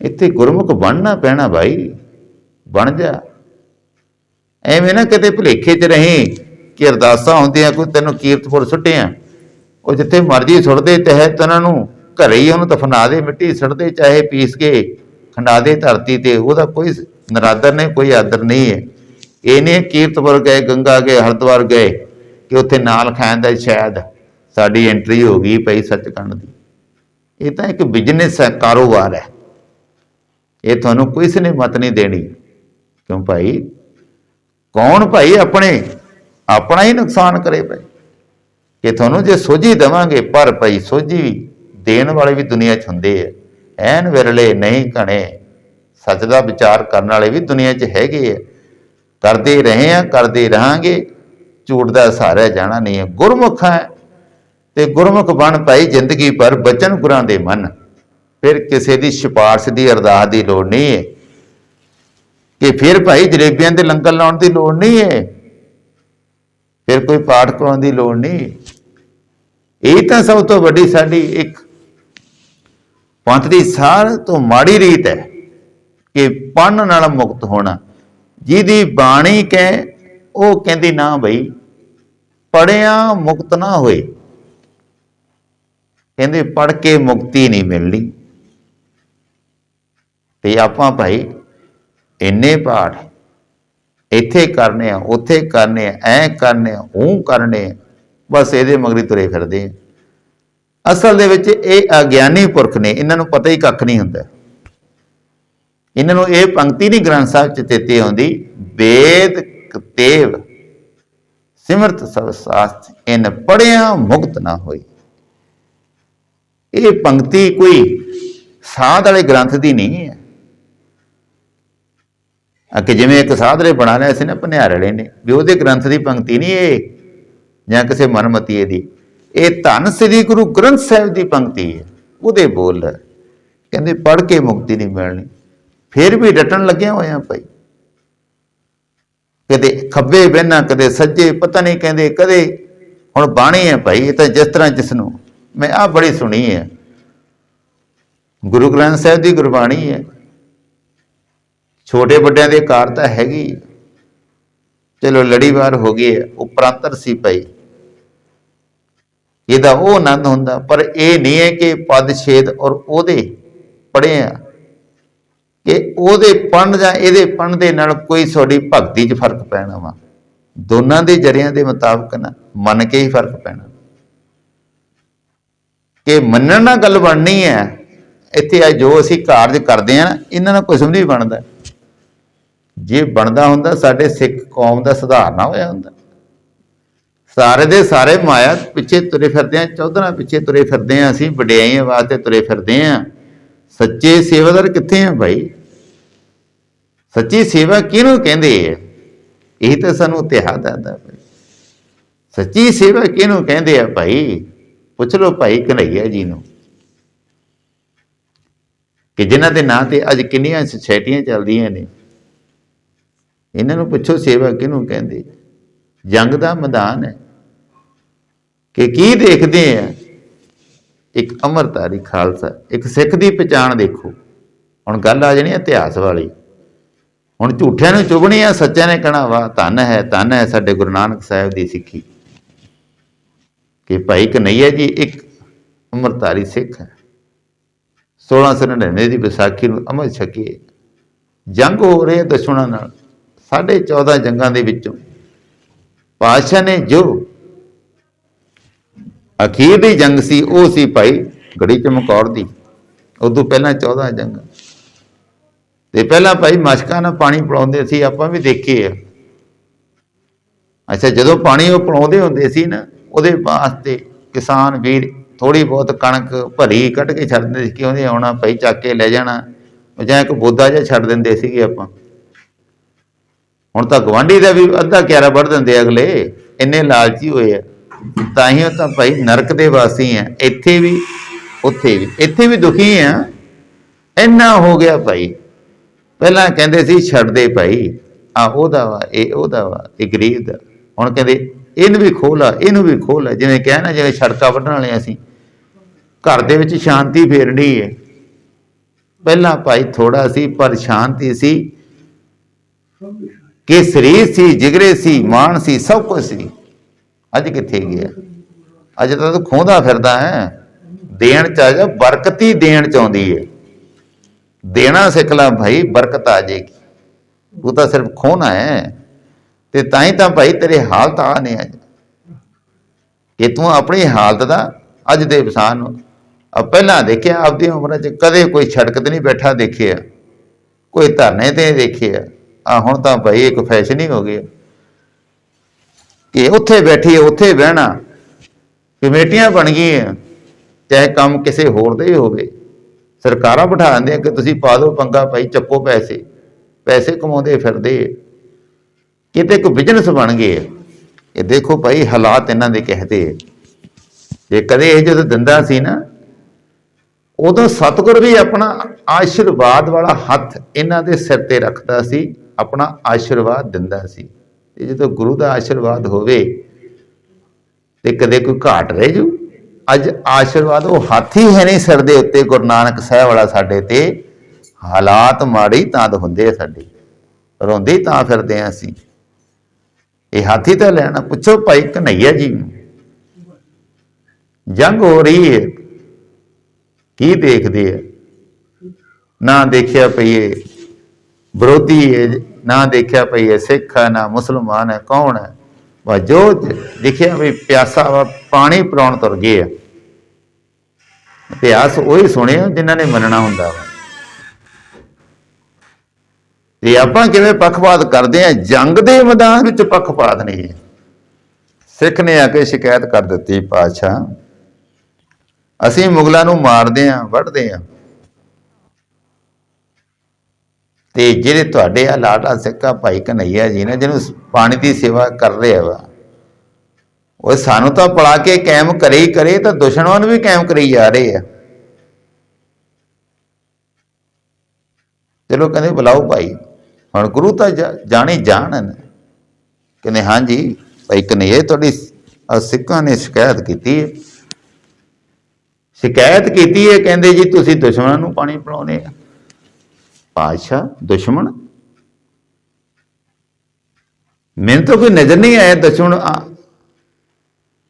ਇੱਥੇ ਗੁਰਮੁਖ ਬਣਨਾ ਪੈਣਾ ਭਾਈ ਬਣ ਜਾ। ਐਵੇਂ ਨਾ ਕਿਤੇ ਭੁਲੇਖੇ 'ਚ ਰਹੇ ਕਿ ਅਰਦਾਸਾਂ ਹੁੰਦੀਆਂ, ਕੋਈ ਤੈਨੂੰ ਕੀਰਤਪੁਰ ਸੁੱਟਿਆ ਉਹ ਜਿੱਥੇ ਮਰਜ਼ੀ ਸੁੱਟਦੇ ਤਹਿਤ ਉਹਨਾਂ ਨੂੰ ਘਰੇ ਹੀ ਉਹਨੂੰ ਦਫਨਾ ਦੇ, ਮਿੱਟੀ ਸੁੱਟਦੇ ਚਾਹੇ ਪੀਸ ਕੇ ਖੰਡਾ ਦੇ ਧਰਤੀ ਤੇ, ਉਹਦਾ ਕੋਈ ਨਰਾਦਰ ਨਹੀਂ, ਕੋਈ ਆਦਰ ਨਹੀਂ ਹੈ। ਇਹ ਨਹੀਂ ਕੀਰਤਪੁਰ ਗਏ ਗੰਗਾ ਗਏ, ਹਰਿਦੁਆਰ ਗਏ, ਕਿ ਉੱਥੇ ਨਾਲ ਖਾਣ ਦਾ ਸ਼ਾਇਦ ਸਾਡੀ ਐਂਟਰੀ ਹੋ ਗਈ ਪਈ ਸੱਚਖੰਡ ਦੀ। ਇਹ ਤਾਂ ਇੱਕ ਬਿਜ਼ਨਸ ਹੈ, ਕਾਰੋਬਾਰ ਹੈ। ਇਹ ਤੁਹਾਨੂੰ ਕਿਸੇ ਨੇ ਮਤ ਨਹੀਂ ਦੇਣੀ। ਕਿਉਂ ਭਾਈ? ਕੌਣ ਭਾਈ ਆਪਣੇ? ਆਪਣਾ ਹੀ ਨੁਕਸਾਨ ਕਰੇ ਭਾਈ। ਕਿ ਤੁਹਾਨੂੰ ਜੇ ਸੋਝੀ ਦੇਵਾਂਗੇ, ਪਰ ਭਾਈ ਸੋਝੀ ਦੇਣ ਵਾਲੇ ਵੀ ਦੁਨੀਆ 'ਚ ਹੁੰਦੇ ਆ। ਐਨ ਵਿਰਲੇ ਨਹੀਂ ਘਣੇ। ਸੱਚ ਦਾ ਵਿਚਾਰ ਕਰਨ ਵਾਲੇ ਵੀ ਦੁਨੀਆ 'ਚ ਹੈਗੇ ਆ। ਕਰਦੇ ਰਹੇ ਆ, ਕਰਦੇ ਰਹਾਂਗੇ। ਝੂਠ ਦਾ ਸਹਾਰਾ ਜਾਣਾ ਨਹੀਂ ਹੈ ਗੁਰਮੁਖ ਹੈ। ਤੇ ਗੁਰਮੁਖ ਬਣ ਭਾਈ ਜ਼ਿੰਦਗੀ ਭਰ ਬਚਨ ਗੁਰਾਂ ਦੇ ਮਨ। ਫਿਰ ਕਿਸੇ ਦੀ ਸਿਫਾਰਸ਼ ਦੀ ਅਰਦਾਸ ਦੀ ਲੋੜ ਨਹੀਂ ਹੈ। ਕਿ ਫਿਰ ਭਾਈ ਜਲੇਬੀਆਂ ਦੇ ਲੰਗਰ ਲਾਉਣ ਦੀ ਲੋੜ ਨਹੀਂ ਹੈ। ਫਿਰ ਕੋਈ ਪਾਠ ਕਰਾਉਣ ਦੀ ਲੋੜ ਨਹੀਂ। ਇਹ ਤਾਂ ਸਭ ਤੋਂ ਵੱਡੀ ਸਾਡੀ ਇੱਕ ਪੰਥ ਦੀ ਸਾਰ ਤੋਂ ਮਾੜੀ ਰੀਤ ਹੈ ਕਿ ਪੜਨ ਨਾਲ ਮੁਕਤ ਹੋਣਾ। ਜਿਹਦੀ ਬਾਣੀ ਕਹੇ, ਉਹ ਕਹਿੰਦੀ ਨਾ ਭਈ ਪੜਿਆ ਮੁਕਤ ਨਾ ਹੋਏ। ਕਹਿੰਦੇ ਪੜ ਕੇ ਮੁਕਤੀ ਨਹੀਂ ਮਿਲਣੀ। ਤੇ ਆਪਾਂ ਭਾਈ ਇੰਨੇ ਪਾਠ ਇੱਥੇ ਕਰਨੇ ਆ, ਉੱਥੇ ਕਰਨੇ ਆ, ਐ ਕਰਨੇ ਆ ਉਹ ਕਰਨੇ ਆ, ਬਸ ਇਹਦੇ ਮਗਰੀ ਤੁਰੇ ਫਿਰਦੇ ਆ। ਅਸਲ ਦੇ ਵਿੱਚ ਇਹ ਅਗਿਆਨੀ ਪੁਰਖ ਨੇ, ਇਹਨਾਂ ਨੂੰ ਪਤਾ ਹੀ ਕੱਖ ਨਹੀਂ ਹੁੰਦਾ। ਇਹਨਾਂ ਨੂੰ ਇਹ ਪੰਕਤੀ ਨਹੀਂ ਗ੍ਰੰਥ ਸਾਹਿਬ ਚ ਚੇਤੇ ਆਉਂਦੀ ਵੇਦ ਕਤੇਵ ਸਿਮਰਤ ਸਭ ਸਾਸਤ, ਇਨ ਪੜਿਆ ਮੁਕਤ ਨਾ ਹੋਈ। ਇਹ ਪੰਕਤੀ ਕੋਈ ਸਾਧ ਵਾਲੇ ਗ੍ਰੰਥ ਦੀ ਨਹੀਂ ਹੈ। ਆ ਕਿ ਜਿਵੇਂ ਇੱਕ ਸਾਧਰੇ ਬਣਾ ਲਿਆ ਸੀ ਨਾ ਭਨਿਆਰੜੇ ਨੇ, ਵੀ ਉਹਦੇ ਗ੍ਰੰਥ ਦੀ ਪੰਕਤੀ ਨਹੀਂ ਇਹ, ਜਾਂ ਕਿਸੇ ਮਨਮਤੀਏ ਦੀ। ਇਹ ਧੰਨ ਸ੍ਰੀ ਗੁਰੂ ਗ੍ਰੰਥ ਸਾਹਿਬ ਦੀ ਪੰਕਤੀ ਹੈ, ਉਹਦੇ ਬੋਲ ਕਹਿੰਦੇ ਪੜ੍ਹ ਕੇ ਮੁਕਤੀ ਨਹੀਂ ਮਿਲਣੀ। ਫਿਰ ਵੀ ਡਟਣ ਲੱਗਿਆ ਹੋਇਆ ਭਾਈ। ਕਦੇ ਖੱਬੇ ਬਹਿਣਾ, ਕਦੇ ਸੱਜੇ, ਪਤਾ ਨਹੀਂ ਕਹਿੰਦੇ ਕਦੇ, ਹੁਣ ਬਾਣੀ ਹੈ ਭਾਈ, ਇਹ ਤਾਂ ਜਿਸ ਤਰ੍ਹਾਂ ਜਿਸ ਨੂੰ ਮੈਂ ਆ ਬੜੀ ਸੁਣੀ ਹੈ। ਗੁਰੂ ਗ੍ਰੰਥ ਸਾਹਿਬ ਦੀ ਗੁਰਬਾਣੀ ਹੈ। ਛੋਟੇ ਵੱਡਿਆਂ ਦੇ ਕਾਰ ਤਾਂ ਹੈਗੀ। ਚਲੋ ਲੜੀਵਾਰ ਹੋ ਗਈ ਹੈ, ਉਪਰੰਤਰ ਸੀ ਪਈ ਇਹਦਾ ਉਹ ਆਨੰਦ ਹੁੰਦਾ, ਪਰ ਇਹ ਨਹੀਂ ਹੈ ਕਿ ਪਦ ਛੇਦ ਔਰ ਉਹਦੇ ਪੜ੍ਹੇ ਆ। ਕਿ ਉਹਦੇ ਪੜ੍ਹਨ ਜਾਂ ਇਹਦੇ ਪੜ੍ਹਨ ਦੇ ਨਾਲ ਕੋਈ ਤੁਹਾਡੀ ਭਗਤੀ 'ਚ ਫ਼ਰਕ ਪੈਣਾ ਵਾ। ਦੋਨਾਂ ਦੇ ਜਰਿਆਂ ਦੇ ਮੁਤਾਬਕ ਨਾ, ਮੰਨ ਕੇ ਹੀ ਫ਼ਰਕ ਪੈਣਾ। ਕਿ ਮੰਨਣ ਨਾਲ ਗੱਲ ਬਣਨੀ ਹੈ, ਇੱਥੇ ਆ ਜੋ ਅਸੀਂ ਕਾਰਜ ਕਰਦੇ ਆ ਨਾ, ਇਹਨਾਂ ਨਾਲ ਕੁਝ ਨਹੀਂ ਬਣਦਾ। ਜੇ ਬਣਦਾ ਹੁੰਦਾ, ਸਾਡੇ ਸਿੱਖ ਕੌਮ ਦਾ ਸੁਧਾਰ ਨਾ ਹੋਇਆ ਹੁੰਦਾ। ਸਾਰੇ ਦੇ ਸਾਰੇ ਮਾਇਆ ਪਿੱਛੇ ਤੁਰੇ ਫਿਰਦੇ ਆ, ਚੌਧਰਾਂ ਪਿੱਛੇ ਤੁਰੇ ਫਿਰਦੇ ਆ, ਅਸੀਂ ਵਡਿਆਈਆਂ ਵਾਸਤੇ ਤੁਰੇ ਫਿਰਦੇ ਆ। ਸੱਚੇ ਸੇਵਾਦਾਰ ਕਿੱਥੇ ਆ ਭਾਈ ਸੱਚੀ ਸੇਵਾ ਕਿਹਨੂੰ ਕਹਿੰਦੇ ਆ? ਇਹ ਤਾਂ ਸਾਨੂੰ ਇਤਿਹਾਸ ਦੱਸਦਾ ਭਾਈ ਸੱਚੀ ਸੇਵਾ ਕਿਹਨੂੰ ਕਹਿੰਦੇ ਆ ਭਾਈ? ਪੁੱਛ ਲਓ ਭਾਈ ਕਨਈਆ ਜੀ ਨੂੰ। ਕਿ ਜਿਨ੍ਹਾਂ ਦੇ ਨਾਂ ਤੇ ਅੱਜ ਕਿੰਨੀਆਂ ਸੁਸਾਇਟੀਆਂ ਚੱਲਦੀਆਂ ਨੇ। ਇਹਨਾਂ ਨੂੰ ਪੁੱਛੋ ਸੇਵਾ ਕਿਹਨੂੰ ਕਹਿੰਦੇ? ਜੰਗ ਦਾ ਮੈਦਾਨ ਹੈ। ਕਿ ਕੀ ਦੇਖਦੇ ਆ? ਇੱਕ ਅਮਰਤਾਰੀ ਖਾਲਸਾ, ਇੱਕ ਸਿੱਖ ਦੀ ਪਛਾਣ ਦੇਖੋ। ਹੁਣ ਗੱਲ ਆ ਜਾਣੀ ਇਤਿਹਾਸ ਵਾਲੀ। ਹੁਣ ਝੂਠਿਆਂ ਨੂੰ ਚੁਗਣੀ ਆ, ਸੱਚਿਆਂ ਨੇ ਕਹਣਾ ਵਾ ਧੰਨ ਹੈ ਧੰਨ ਹੈ ਸਾਡੇ ਗੁਰੂ ਨਾਨਕ ਸਾਹਿਬ ਦੀ ਸਿੱਖੀ। ਕਿ ਭਾਈ ਕਨਈਆ ਜੀ ਇੱਕ ਅਮਰਤਾਰੀ ਸਿੱਖ ਹੈ। 1699 ਦੀ ਵਿਸਾਖੀ ਨੂੰ ਅਮਰ ਛਕੀਏ ਜੰਗ ਹੋ ਰਹੀ ਹੈ ਦੁਸ਼ਮਣਾਂ ਨਾਲ। ਸਾਢੇ 14 ਜੰਗਾਂ ਦੇ ਵਿੱਚੋਂ। ਪਾਤਸ਼ਾਹ ਨੇ ਜੋ ਅਖੀਰ ਦੀ ਜੰਗ ਸੀ, ਉਹ ਸੀ ਭਾਈ ਗੜੀ ਚਮਕੌਰ ਦੀ। ਉਦੋਂ ਪਹਿਲਾਂ 14 ਜੰਗ। ਤੇ ਪਹਿਲਾਂ ਭਾਈ ਮਸ਼ਕਾਂ ਨਾਲ ਪਾਣੀ ਪਿਲਾਉਂਦੇ ਸੀ, ਆਪਾਂ ਵੀ ਦੇਖੇ ਆ ਅੱਛਾ, ਜਦੋਂ ਪਾਣੀ ਉਹ ਪਿਲਾਉਂਦੇ ਹੁੰਦੇ ਸੀ ਨਾ, ਉਹਦੇ ਵਾਸਤੇ ਕਿਸਾਨ ਵੀਰ ਥੋੜੀ ਬਹੁਤ ਕਣਕ ਭਰੀ ਕੱਢ ਕੇ ਛੱਡ ਦਿੰਦੇ ਸੀ ਕਿ ਉਹਨੇ ਆਉਣਾ, ਭਾਈ ਚੱਕ ਕੇ ਲੈ ਜਾਣਾ। ਜਾਂ ਇੱਕ ਬੋਦਾ ਜਿਹਾ ਛੱਡ ਦਿੰਦੇ ਸੀਗੇ ਆਪਾਂ। ਹੁਣ ਤਾਂ ਗਵਾਂਢੀ ਦਾ ਵੀ ਅੱਧਾ ਕਿਆਰਾ ਵੱਢ ਦਿੰਦੇ ਅਗਲੇ, ਇੰਨੇ ਲਾਲਚੀ ਹੋਏ ਆ। ਤਾਂ ਹੀ ਤਾਂ ਭਾਈ ਨਰਕ ਦੇ ਵਾਸੀ ਆ, ਇੱਥੇ ਵੀ, ਉੱਥੇ ਵੀ, ਇੱਥੇ ਵੀ ਦੁਖੀ ਆ। ਇੰਨਾ ਹੋ ਗਿਆ ਭਾਈ। ਪਹਿਲਾਂ ਕਹਿੰਦੇ ਸੀ, ਛੱਡ ਦੇ ਭਾਈ। ਆ ਉਹਦਾ ਵਾ, ਇਹ ਉਹਦਾ ਵਾ, ਇਹ ਗਰੀਬ ਦਾ। ਹੁਣ ਕਹਿੰਦੇ, ਇਹਨੂੰ ਵੀ ਖੋਲਾ ਇਹਨੂੰ ਵੀ ਖੋਲਾ ਜਿਵੇਂ ਕਿਹਾ ਨਾ, ਜਿਵੇਂ ਸੜਕਾਂ ਵੱਢਣ ਵਾਲੇ ਅਸੀਂ। ਘਰ ਦੇ ਵਿੱਚ ਸ਼ਾਂਤੀ ਫੇਰਨੀ ਹੈ ਪਹਿਲਾਂ ਭਾਈ ਥੋੜਾ ਸੀ, ਪਰ ਸ਼ਾਂਤੀ ਸੀ। ਕਿ ਸਰੀਰ ਸੀ, ਜਿਗਰੇ ਸੀ, ਮਾਨ ਸੀ, ਸਭ ਕੁਝ ਸੀ। ਅੱਜ ਕਿੱਥੇ ਗਿਆ? ਅੱਜ ਤਾਂ ਤੂੰ ਖੋਂਦਾ ਫਿਰਦਾ ਹੈ। ਦੇਣ ਚ ਆ ਜਾ, ਬਰਕਤੀ ਦੇਣ ਚ ਆਉਂਦੀ ਹੈ ਦੇਣਾ ਸਿੱਖ ਲੈ ਭਾਈ, ਬਰਕਤ ਆ ਜਾਏਗੀ। ਤੂੰ ਤਾਂ ਸਿਰਫ ਖੋਣਾ ਹੈ। ਤੇ ਤਾਂ ਹੀ ਤਾਂ ਭਾਈ ਤੇਰੇ ਹਾਲਤ ਆ ਨੇ ਅੱਜ। ਕਿ ਤੂੰ ਆਪਣੀ ਹਾਲਤ ਦਾ ਅੱਜ ਦੇ ਇਨਸਾਨ ਨੂੰ ਆ ਪਹਿਲਾਂ ਦੇਖਿਆ ਆਪਦੀ ਉਮਰ 'ਚ ਕਦੇ ਕੋਈ ਸੜਕ ਤੇ ਨਹੀਂ ਬੈਠਾ ਦੇਖਿਆ। ਕੋਈ ਧਰਨੇ ਤੇ ਦੇਖਿਆ। ਆ ਹੁਣ ਤਾਂ ਭਾਈ ਇੱਕ ਫੈਸ਼ਨ ਹੀ ਹੋ ਗਿਆ ਕਿ ਉੱਥੇ ਬੈਠੀ ਉੱਥੇ ਬਹਿਣਾ। ਕਮੇਟੀਆਂ ਬਣ ਗਈਆਂ। ਚਾਹੇ ਕੰਮ ਕਿਸੇ ਹੋਰ ਦਾ ਹੋਵੇ। ਸਰਕਾਰਾਂ ਬਿਠਾ ਦਿੰਦੇ ਕਿ ਤੁਸੀਂ ਪਾ ਦਿਓ ਪੰਗਾ, ਭਾਈ ਚੱਕੋ ਪੈਸੇ। ਪੈਸੇ ਕਮਾਉਂਦੇ ਫਿਰਦੇ ਕਿਤੇ ਕੋਈ ਬਿਜ਼ਨਸ ਬਣ ਗਏ ਇਹ ਦੇਖੋ ਭਾਈ ਹਾਲਾਤ ਇਹਨਾਂ ਦੇ ਕਹਦੇ ਜੇ ਕਦੇ ਇਹ ਜਦੋਂ ਦਿੰਦਾ ਸੀ ਨਾ, ਉਦੋਂ ਸਤਿਗੁਰ ਵੀ ਆਪਣਾ ਆਸ਼ੀਰਵਾਦ ਵਾਲਾ ਹੱਥ ਇਹਨਾਂ ਦੇ ਸਿਰ ਤੇ ਰੱਖਦਾ ਸੀ। ਆਪਣਾ ਆਸ਼ੀਰਵਾਦ ਦਿੰਦਾ ਸੀ। ਤੇ ਜਦੋਂ ਗੁਰੂ ਦਾ ਆਸ਼ੀਰਵਾਦ ਹੋਵੇ, ਤੇ ਕਦੇ ਕੋਈ ਘਾਟ ਰਹਿ ਜੂ। ਅੱਜ ਆਸ਼ੀਰਵਾਦ ਉਹ ਹਾਥੀ ਹੈ ਨਹੀਂ ਸਿਰ ਦੇ ਉੱਤੇ, ਗੁਰੂ ਨਾਨਕ ਸਾਹਿਬ ਵਾਲਾ ਸਾਡੇ ਤੇ। ਹਾਲਾਤ ਮਾੜੀ ਤਾਂ ਹੁੰਦੇ ਆ ਸਾਡੇ। ਰੋਂਦੇ ਤਾਂ ਫਿਰਦੇ ਆ ਅਸੀਂ। ਇਹ ਹਾਥੀ ਤਾਂ ਲੈਣਾ ਪੁੱਛੋ ਭਾਈ ਕਨਈਆ ਜੀ ਨੂੰ। ਜੰਗ ਹੋ ਰਹੀ ਹੈ। ਕੀ ਦੇਖਦੇ ਆ? ਨਾ ਦੇਖਿਆ ਪਈਏ ਵਿਰੋਧੀ ਨਾ ਦੇਖਿਆ ਪਈਏ ਸਿੱਖ ਹੈ, ਨਾ ਮੁਸਲਮਾਨ ਹੈ, ਕੌਣ ਹੈ? ਵਾ ਜੋ ਦੇਖਿਆ ਵੀ ਪਿਆਸਾ ਵਾ, ਪਾਣੀ ਪਿਲਾਉਣ ਤੁਰ ਗਏ ਆ। ਇਤਿਹਾਸ ਉਹੀ ਸੁਣਿਆ ਜਿਨ੍ਹਾਂ ਨੇ ਮੰਨਣਾ ਹੁੰਦਾ ਵਾ। ਤੇ ਆਪਾਂ ਕਿਵੇਂ ਪੱਖਪਾਤ ਕਰਦੇ ਆ, ਜੰਗ ਦੇ ਮੈਦਾਨ ਵਿੱਚ ਪੱਖਪਾਤ ਨਹੀਂ ਸਿੱਖ ਨੇ ਆ ਕੇ ਸ਼ਿਕਾਇਤ ਕਰ ਦਿੱਤੀ, ਪਾਤਸ਼ਾਹ, ਅਸੀਂ ਮੁਗਲਾਂ ਨੂੰ ਮਾਰਦੇ ਆ, ਵੱਢਦੇ ਆ। ਤੇ ਜਿਹੜੇ ਤੁਹਾਡੇ ਆ ਲਾਟਾ ਸਿੱਕਾ ਭਾਈ ਕਨਈਆ ਜੀ ਨੇ, ਜਿਹਨੂੰ ਪਾਣੀ ਦੀ ਸੇਵਾ ਕਰ ਰਿਹਾ ਵਾ। ਉਹ ਸਾਨੂੰ ਤਾਂ ਪੜਾ ਕੇ ਕਾਇਮ ਕਰੇ ਹੀ ਕਰੇ, ਤਾਂ ਦੁਸ਼ਮਣਾਂ ਨੂੰ ਵੀ ਕਾਇਮ ਕਰੀ ਜਾ ਰਹੇ ਆ। ਚਲੋ ਕਹਿੰਦੇ ਬੁਲਾਓ ਭਾਈ, ਹੁਣ ਗੁਰੂ ਤਾਂ ਜਾਣੇ ਜਾਣਨ ਕਹਿੰਦੇ ਹਾਂਜੀ, ਭਾਈ ਕਨਈਆ ਤੁਹਾਡੀ ਸਿੱਖਾਂ ਨੇ ਸ਼ਿਕਾਇਤ ਕੀਤੀ ਹੈ ਸ਼ਿਕਾਇਤ ਕੀਤੀ ਹੈ ਕਹਿੰਦੇ ਜੀ ਤੁਸੀਂ ਦੁਸ਼ਮਣਾਂ ਨੂੰ ਪਾਣੀ ਪਿਲਾਉਂਦੇ ਆ। ਪਾਤਸ਼ਾਹ, ਦੁਸ਼ਮਣ। ਮੈਨੂੰ ਤਾਂ ਕੋਈ ਨਜ਼ਰ ਨਹੀਂ ਆਇਆ ਦੁਸ਼ਮਣ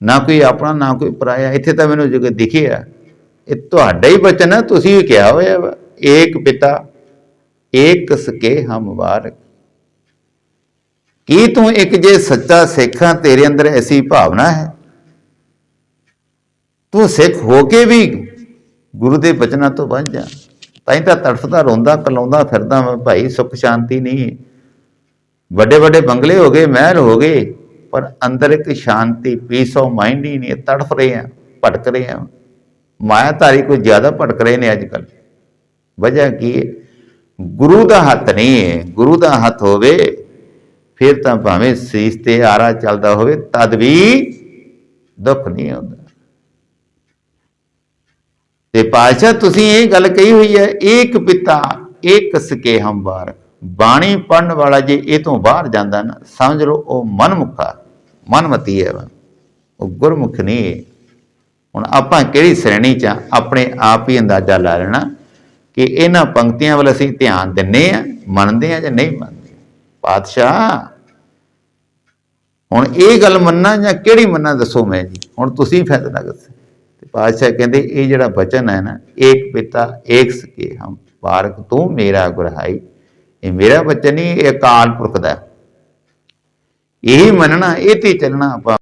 ਨਾ ਕੋਈ ਆਪਣਾ, ਨਾ ਕੋਈ ਪਰਾਇਆ। ਇੱਥੇ ਤਾਂ ਮੈਨੂੰ ਜੋ ਦਿਖਿਆ, ਇਹ ਤੁਹਾਡਾ ਹੀ ਬਚਨ ਹੈ ਤੁਸੀਂ ਵੀ ਕਿਹਾ ਹੋਇਆ ਵਾ, ਏਕ ਪਿਤਾ, ਏਕ ਸਕੇ ਹਮ ਵਾਰ। ਕੀ ਤੂੰ ਇੱਕ ਜੇ ਸੱਚਾ ਸਿੱਖ ਆ, ਤੇਰੇ ਅੰਦਰ ਐਸੀ ਭਾਵਨਾ ਹੈ? ਤੂੰ ਸਿੱਖ ਹੋ ਕੇ ਵੀ ਗੁਰੂ ਦੇ ਬਚਨਾਂ ਤੋਂ ਬਚ ਜਾ। ਤਾਂ ਹੀ ਤਾਂ ਤੜਫਦਾ ਰੋਂਦਾ ਕਲਾਉਂਦਾ ਫਿਰਦਾ ਮੈਂ ਭਾਈ ਸੁੱਖ ਸ਼ਾਂਤੀ ਨਹੀਂ। ਵੱਡੇ ਵੱਡੇ ਬੰਗਲੇ ਹੋ ਗਏ, ਮਹਿਲ ਹੋ ਗਏ, ਪਰ ਅੰਦਰ ਇੱਕ ਸ਼ਾਂਤੀ ਪੀਸ ਆਫ ਮਾਈਂਡ ਹੀ ਨਹੀਂ, ਤੜਫ ਰਹੇ ਆ, ਭਟਕ ਰਹੇ ਆ। ਮਾਇਆਧਾਰੀ ਕੋਈ ਜ਼ਿਆਦਾ ਭਟਕ ਰਹੇ ਨੇ ਅੱਜ ਕੱਲ ਵਜ੍ਹਾ ਕੀ ਹੈ ਗੁਰੂ ਦਾ ਹੱਥ ਨਹੀਂ ਹੈ ਗੁਰੂ ਦਾ ਹੱਥ ਹੋਵੇ, ਫਿਰ ਤਾਂ ਭਾਵੇਂ ਸੀਸ ਤੇ ਆਰਾ ਚੱਲਦਾ ਹੋਵੇ, ਤਦ ਵੀ ਦੁੱਖ ਨਹੀਂ ਆਉਂਦਾ। ਤੇ ਪਾਸ਼ਾ ਤੁਸੀਂ ਇਹ ਗੱਲ ਕਹੀ ਹੋਈ ਹੈ, ਏਕ ਪਿਤਾ, ਏਕ ਸਕੇ ਹੰਬਾਰ ਬਾਣੀ ਪੜਨ ਵਾਲਾ ਜੇ ਇਹ ਤੋਂ ਬਾਹਰ ਜਾਂਦਾ ਨਾ, ਸਮਝ ਲਓ, ਉਹ ਮਨਮੁਖਾ, ਮਨਮਤੀ ਹੈ ਵਾ। ਉਹ ਗੁਰਮੁਖ ਨਹੀਂ ਹੁਣ ਆਪਾਂ ਕਿਹੜੀ ਸ਼੍ਰੇਣੀ ਚ ਆ? ਆਪਣੇ ਆਪ ਹੀ ਅੰਦਾਜ਼ਾ ਲਾ ਲੈਣਾ ਕਿ ਇਹਨਾਂ ਪੰਕਤੀਆਂ ਵੱਲ ਅਸੀਂ ਧਿਆਨ ਦਿੰਨੇ ਆ ਮੰਨਦੇ ਆ ਜਾਂ ਨਹੀਂ ਮੰਨਦੇ। ਪਾਤਸ਼ਾਹ, ਹੁਣ ਇਹ ਗੱਲ ਮੰਨਣਾ ਜਾਂ ਕਿਹੜੀ ਮੰਨਾਂ ਦੱਸੋ ਮੈਂ ਜੀ? ਹੁਣ ਤੁਸੀਂ ਫੈਸਲਾ ਕਰੋ ਪਾਤਸ਼ਾਹ ਕਹਿੰਦੇ, ਇਹ ਜਿਹੜਾ ਬਚਨ ਹੈ ਨਾ, ਏਕ ਪਿਤਾ, ਏਕ ਸਕੇ ਹਮ ਪਾਰਕ, ਤੂੰ ਮੇਰਾ ਗੁਰਹਾਈ ਇਹ ਮੇਰਾ ਬਚਨ ਨਹੀਂ ਅਕਾਲ ਪੁਰਖ ਦਾ ਹੈ। ਇਹੀ ਮੰਨਣਾ, ਇਹ ਤੇ ਚੱਲਣਾ ਆਪਾਂ